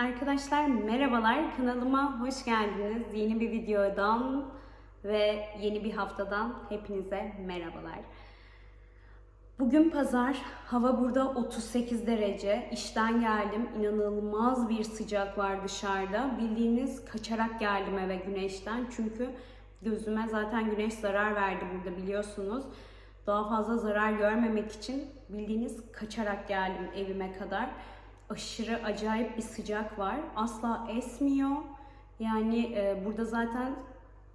Arkadaşlar merhabalar kanalıma hoş geldiniz. Yeni bir videodan ve yeni bir haftadan hepinize merhabalar. Bugün pazar, hava burada 38 derece. İşten geldim, inanılmaz bir sıcak var dışarıda. Bildiğiniz kaçarak geldim eve güneşten çünkü gözüme zaten güneş zarar verdi burada biliyorsunuz. Daha fazla zarar görmemek için bildiğiniz kaçarak geldim evime kadar aşırı acayip bir sıcak var. Asla esmiyor. Yani e, burada zaten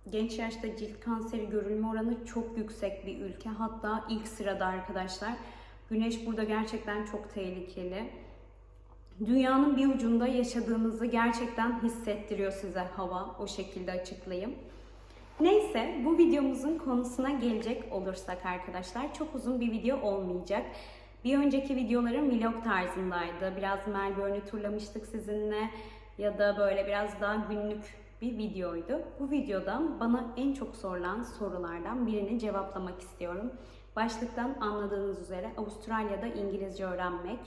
genç yaşta cilt kanseri görülme oranı çok yüksek bir ülke. Hatta ilk sırada arkadaşlar. Güneş burada gerçekten çok tehlikeli. Dünyanın bir ucunda yaşadığınızı gerçekten hissettiriyor size hava. O şekilde açıklayayım. Neyse bu videomuzun konusuna gelecek olursak arkadaşlar çok uzun bir video olmayacak. Bir önceki videolarım vlog tarzındaydı. Biraz Melbourne'ü turlamıştık sizinle ya da böyle biraz daha günlük bir videoydu. Bu videoda bana en çok sorulan sorulardan birini cevaplamak istiyorum. Başlıktan anladığınız üzere Avustralya'da İngilizce öğrenmek.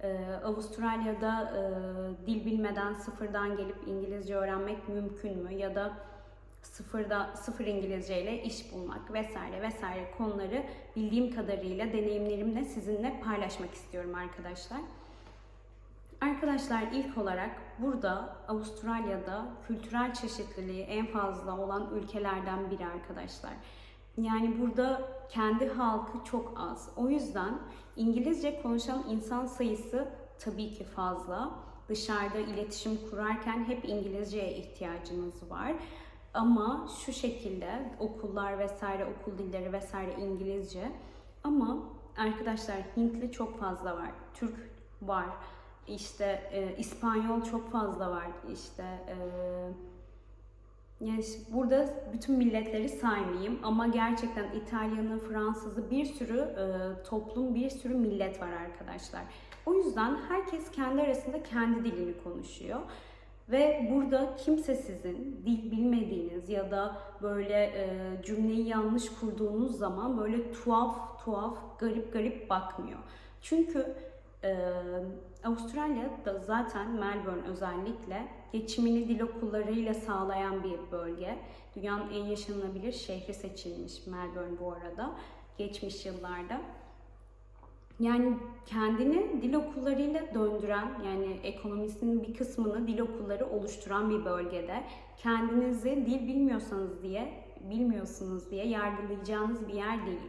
Ee, Avustralya'da e, dil bilmeden sıfırdan gelip İngilizce öğrenmek mümkün mü? Ya da sıfırda sıfır İngilizce ile iş bulmak vesaire vesaire konuları bildiğim kadarıyla deneyimlerimle sizinle paylaşmak istiyorum arkadaşlar. Arkadaşlar ilk olarak burada Avustralya'da kültürel çeşitliliği en fazla olan ülkelerden biri arkadaşlar. Yani burada kendi halkı çok az. O yüzden İngilizce konuşan insan sayısı tabii ki fazla. Dışarıda iletişim kurarken hep İngilizceye ihtiyacınız var. Ama şu şekilde okullar vesaire, okul dilleri vesaire İngilizce. Ama arkadaşlar Hintli çok fazla var. Türk var. İşte e, İspanyol çok fazla var. İşte e, yani burada bütün milletleri saymayayım ama gerçekten İtalyanı, Fransızı bir sürü e, toplum, bir sürü millet var arkadaşlar. O yüzden herkes kendi arasında kendi dilini konuşuyor. Ve burada kimse sizin dil bilmediğiniz ya da böyle e, cümleyi yanlış kurduğunuz zaman böyle tuhaf tuhaf, garip garip bakmıyor. Çünkü e, Avustralya'da zaten Melbourne özellikle geçimini dil okullarıyla sağlayan bir bölge. Dünyanın en yaşanılabilir şehri seçilmiş Melbourne bu arada geçmiş yıllarda. Yani kendini dil okullarıyla döndüren yani ekonomisinin bir kısmını dil okulları oluşturan bir bölgede kendinizi dil bilmiyorsanız diye bilmiyorsunuz diye yargılayacağınız bir yer değil.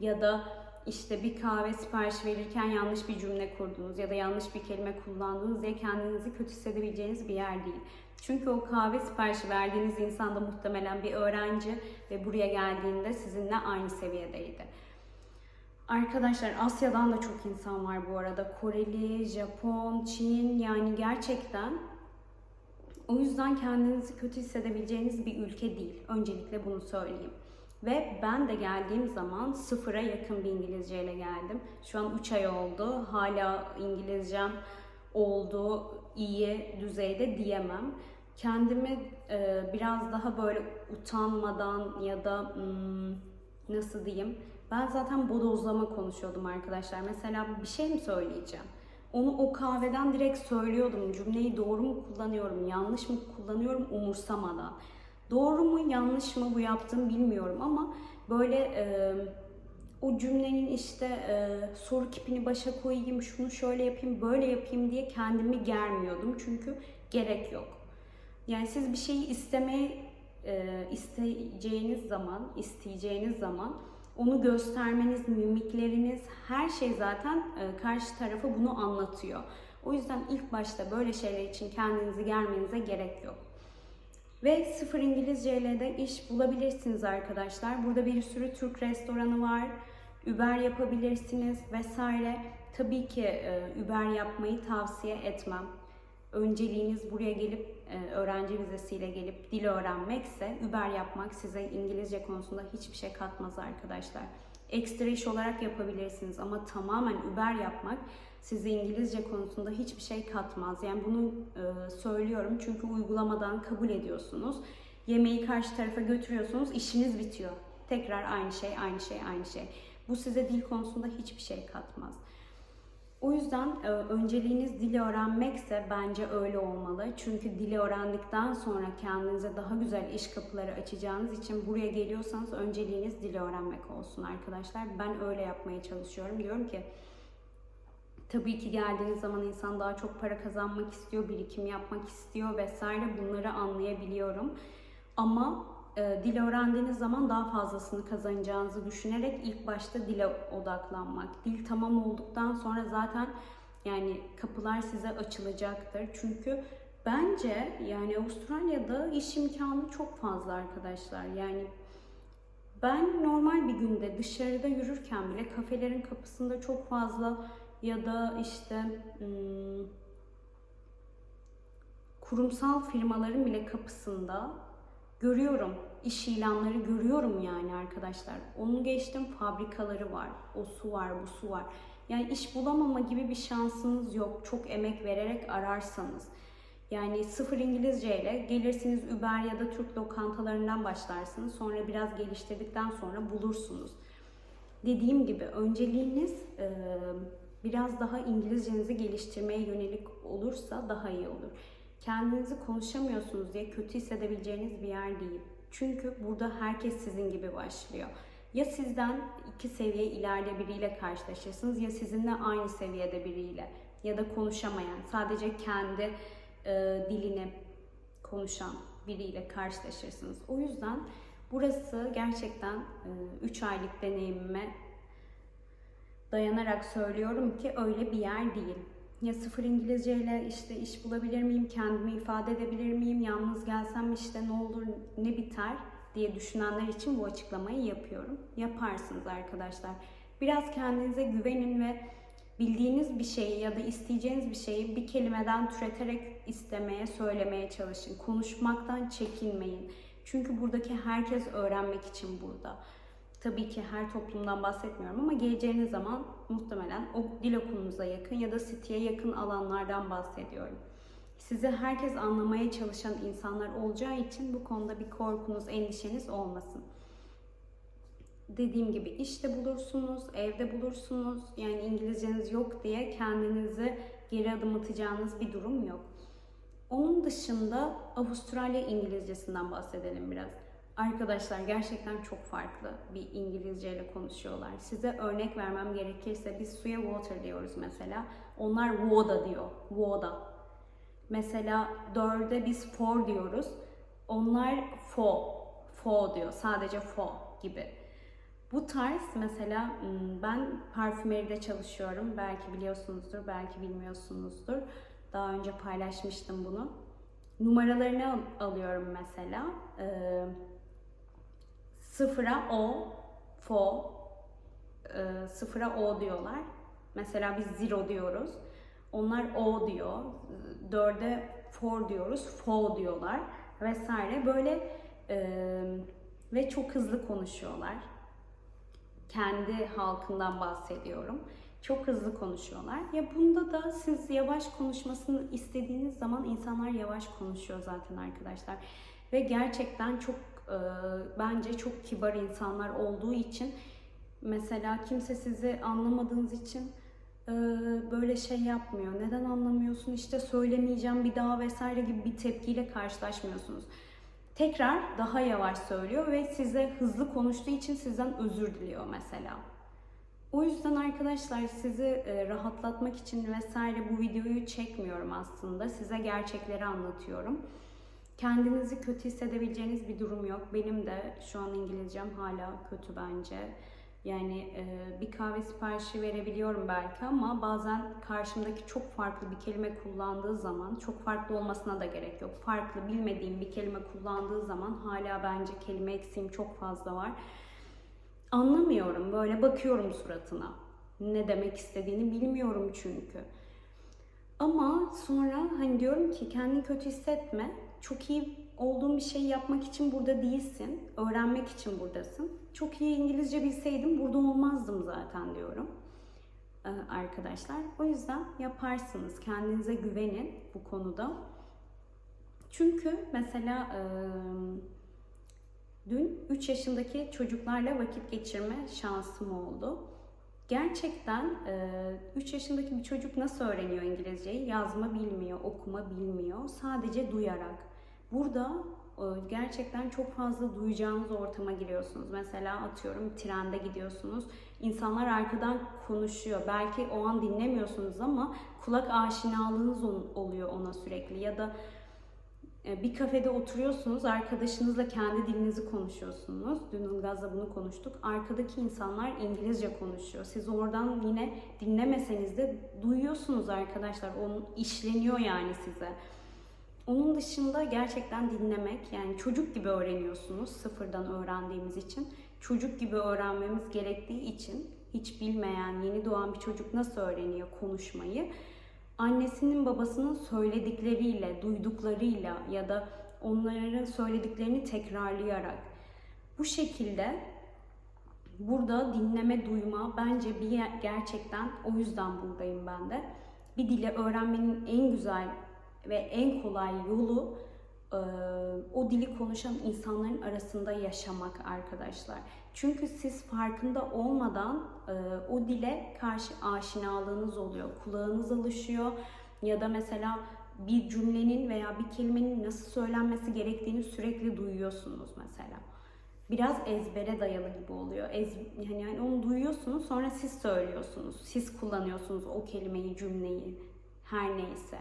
Ya da işte bir kahve sipariş verirken yanlış bir cümle kurdunuz ya da yanlış bir kelime kullandınız diye kendinizi kötü hissedebileceğiniz bir yer değil. Çünkü o kahve siparişi verdiğiniz insan da muhtemelen bir öğrenci ve buraya geldiğinde sizinle aynı seviyedeydi. Arkadaşlar Asya'dan da çok insan var bu arada. Koreli, Japon, Çin yani gerçekten o yüzden kendinizi kötü hissedebileceğiniz bir ülke değil. Öncelikle bunu söyleyeyim. Ve ben de geldiğim zaman sıfıra yakın bir İngilizce ile geldim. Şu an 3 ay oldu. Hala İngilizcem olduğu iyi düzeyde diyemem. Kendimi e, biraz daha böyle utanmadan ya da hmm, nasıl diyeyim ben zaten bodozlama konuşuyordum arkadaşlar. Mesela bir şey mi söyleyeceğim? Onu o kahveden direkt söylüyordum. Cümleyi doğru mu kullanıyorum, yanlış mı kullanıyorum umursamadan. Doğru mu, yanlış mı bu yaptığım bilmiyorum ama böyle e, o cümlenin işte e, soru kipini başa koyayım, şunu şöyle yapayım, böyle yapayım diye kendimi germiyordum. Çünkü gerek yok. Yani siz bir şeyi istemeye e, isteyeceğiniz zaman, isteyeceğiniz zaman onu göstermeniz, mimikleriniz, her şey zaten e, karşı tarafa bunu anlatıyor. O yüzden ilk başta böyle şeyler için kendinizi germenize gerek yok. Ve sıfır İngilizce ile de iş bulabilirsiniz arkadaşlar. Burada bir sürü Türk restoranı var. Uber yapabilirsiniz vesaire. Tabii ki e, Uber yapmayı tavsiye etmem önceliğiniz buraya gelip öğrenci vizesiyle gelip dil öğrenmekse Uber yapmak size İngilizce konusunda hiçbir şey katmaz arkadaşlar. Ekstra iş olarak yapabilirsiniz ama tamamen Uber yapmak size İngilizce konusunda hiçbir şey katmaz. Yani bunu e, söylüyorum çünkü uygulamadan kabul ediyorsunuz. Yemeği karşı tarafa götürüyorsunuz, işiniz bitiyor. Tekrar aynı şey, aynı şey, aynı şey. Bu size dil konusunda hiçbir şey katmaz. O yüzden e, önceliğiniz dili öğrenmekse bence öyle olmalı. Çünkü dili öğrendikten sonra kendinize daha güzel iş kapıları açacağınız için buraya geliyorsanız önceliğiniz dili öğrenmek olsun arkadaşlar. Ben öyle yapmaya çalışıyorum. Diyorum ki Tabii ki geldiğiniz zaman insan daha çok para kazanmak istiyor, birikim yapmak istiyor vesaire bunları anlayabiliyorum. Ama e, dil öğrendiğiniz zaman daha fazlasını kazanacağınızı düşünerek ilk başta dile odaklanmak. Dil tamam olduktan sonra zaten yani kapılar size açılacaktır. Çünkü bence yani Avustralya'da iş imkanı çok fazla arkadaşlar. Yani ben normal bir günde dışarıda yürürken bile kafelerin kapısında çok fazla ya da işte hmm, kurumsal firmaların bile kapısında görüyorum. iş ilanları görüyorum yani arkadaşlar. Onu geçtim fabrikaları var. O su var, bu su var. Yani iş bulamama gibi bir şansınız yok. Çok emek vererek ararsanız. Yani sıfır İngilizce ile gelirsiniz Uber ya da Türk lokantalarından başlarsınız. Sonra biraz geliştirdikten sonra bulursunuz. Dediğim gibi önceliğiniz biraz daha İngilizcenizi geliştirmeye yönelik olursa daha iyi olur. Kendinizi konuşamıyorsunuz diye kötü hissedebileceğiniz bir yer değil. Çünkü burada herkes sizin gibi başlıyor. Ya sizden iki seviye ileride biriyle karşılaşırsınız ya sizinle aynı seviyede biriyle ya da konuşamayan, sadece kendi e, dilini konuşan biriyle karşılaşırsınız. O yüzden burası gerçekten 3 aylık deneyimime dayanarak söylüyorum ki öyle bir yer değil. Ya sıfır İngilizce ile işte iş bulabilir miyim, kendimi ifade edebilir miyim, yalnız gelsem işte ne olur, ne biter diye düşünenler için bu açıklamayı yapıyorum. Yaparsınız arkadaşlar. Biraz kendinize güvenin ve bildiğiniz bir şeyi ya da isteyeceğiniz bir şeyi bir kelimeden türeterek istemeye, söylemeye çalışın. Konuşmaktan çekinmeyin. Çünkü buradaki herkes öğrenmek için burada. Tabii ki her toplumdan bahsetmiyorum ama geleceğiniz zaman muhtemelen o dil okulunuza yakın ya da City'ye yakın alanlardan bahsediyorum. Sizi herkes anlamaya çalışan insanlar olacağı için bu konuda bir korkunuz, endişeniz olmasın. Dediğim gibi işte bulursunuz, evde bulursunuz. Yani İngilizceniz yok diye kendinizi geri adım atacağınız bir durum yok. Onun dışında Avustralya İngilizcesinden bahsedelim biraz. Arkadaşlar gerçekten çok farklı bir İngilizce ile konuşuyorlar. Size örnek vermem gerekirse biz suya water diyoruz mesela. Onlar water diyor. Water. Mesela dörde biz for diyoruz. Onlar fo. Fo diyor. Sadece fo gibi. Bu tarz mesela hmm, ben parfümeride çalışıyorum. Belki biliyorsunuzdur, belki bilmiyorsunuzdur. Daha önce paylaşmıştım bunu. Numaralarını alıyorum mesela. Ee, Sıfıra o, fo, e, sıfıra o diyorlar. Mesela biz zero diyoruz. Onlar o diyor. Dörde for diyoruz. Fo diyorlar. Vesaire. Böyle e, ve çok hızlı konuşuyorlar. Kendi halkından bahsediyorum. Çok hızlı konuşuyorlar. Ya bunda da siz yavaş konuşmasını istediğiniz zaman insanlar yavaş konuşuyor zaten arkadaşlar. Ve gerçekten çok e, bence çok kibar insanlar olduğu için mesela kimse sizi anlamadığınız için e, böyle şey yapmıyor. Neden anlamıyorsun işte söylemeyeceğim bir daha vesaire gibi bir tepkiyle karşılaşmıyorsunuz. Tekrar daha yavaş söylüyor ve size hızlı konuştuğu için sizden özür diliyor mesela. O yüzden arkadaşlar sizi e, rahatlatmak için vesaire bu videoyu çekmiyorum aslında. Size gerçekleri anlatıyorum. Kendinizi kötü hissedebileceğiniz bir durum yok. Benim de şu an İngilizcem hala kötü bence. Yani e, bir kahve siparişi verebiliyorum belki ama bazen karşımdaki çok farklı bir kelime kullandığı zaman, çok farklı olmasına da gerek yok. Farklı, bilmediğim bir kelime kullandığı zaman hala bence kelime eksiğim çok fazla var. Anlamıyorum, böyle bakıyorum suratına. Ne demek istediğini bilmiyorum çünkü. Ama sonra hani diyorum ki kendini kötü hissetme çok iyi olduğun bir şey yapmak için burada değilsin. Öğrenmek için buradasın. Çok iyi İngilizce bilseydim burada olmazdım zaten diyorum ee, arkadaşlar. O yüzden yaparsınız. Kendinize güvenin bu konuda. Çünkü mesela e, dün 3 yaşındaki çocuklarla vakit geçirme şansım oldu. Gerçekten 3 yaşındaki bir çocuk nasıl öğreniyor İngilizceyi? Yazma bilmiyor, okuma bilmiyor. Sadece duyarak. Burada e, gerçekten çok fazla duyacağınız ortama giriyorsunuz. Mesela atıyorum trende gidiyorsunuz. İnsanlar arkadan konuşuyor. Belki o an dinlemiyorsunuz ama kulak aşinalığınız ol- oluyor ona sürekli. Ya da e, bir kafede oturuyorsunuz, arkadaşınızla kendi dilinizi konuşuyorsunuz. Dün Ilgaz'la bunu konuştuk. Arkadaki insanlar İngilizce konuşuyor. Siz oradan yine dinlemeseniz de duyuyorsunuz arkadaşlar. Onun işleniyor yani size. Onun dışında gerçekten dinlemek, yani çocuk gibi öğreniyorsunuz sıfırdan öğrendiğimiz için. Çocuk gibi öğrenmemiz gerektiği için hiç bilmeyen yeni doğan bir çocuk nasıl öğreniyor konuşmayı? Annesinin babasının söyledikleriyle, duyduklarıyla ya da onların söylediklerini tekrarlayarak bu şekilde burada dinleme, duyma bence bir gerçekten o yüzden buradayım ben de. Bir dili öğrenmenin en güzel ve en kolay yolu e, o dili konuşan insanların arasında yaşamak arkadaşlar. Çünkü siz farkında olmadan e, o dile karşı aşinalığınız oluyor. Kulağınız alışıyor ya da mesela bir cümlenin veya bir kelimenin nasıl söylenmesi gerektiğini sürekli duyuyorsunuz mesela. Biraz ezbere dayalı gibi oluyor. Ez, yani, yani onu duyuyorsunuz sonra siz söylüyorsunuz. Siz kullanıyorsunuz o kelimeyi, cümleyi her neyse.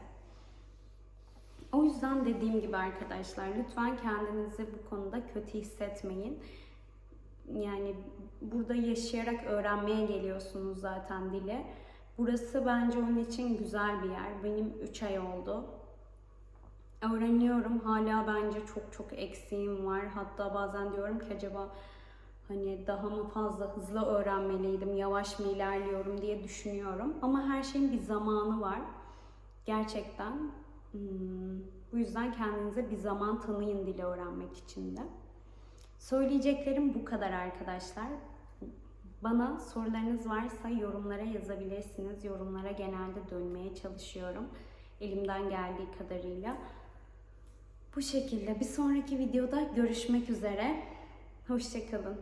O yüzden dediğim gibi arkadaşlar lütfen kendinizi bu konuda kötü hissetmeyin. Yani burada yaşayarak öğrenmeye geliyorsunuz zaten dili. Burası bence onun için güzel bir yer. Benim 3 ay oldu. Öğreniyorum. Hala bence çok çok eksiğim var. Hatta bazen diyorum ki acaba hani daha mı fazla hızlı öğrenmeliydim, yavaş mı ilerliyorum diye düşünüyorum. Ama her şeyin bir zamanı var. Gerçekten. Hmm, bu yüzden kendinize bir zaman tanıyın dili öğrenmek için de. Söyleyeceklerim bu kadar arkadaşlar. Bana sorularınız varsa yorumlara yazabilirsiniz. Yorumlara genelde dönmeye çalışıyorum. Elimden geldiği kadarıyla. Bu şekilde bir sonraki videoda görüşmek üzere. Hoşçakalın.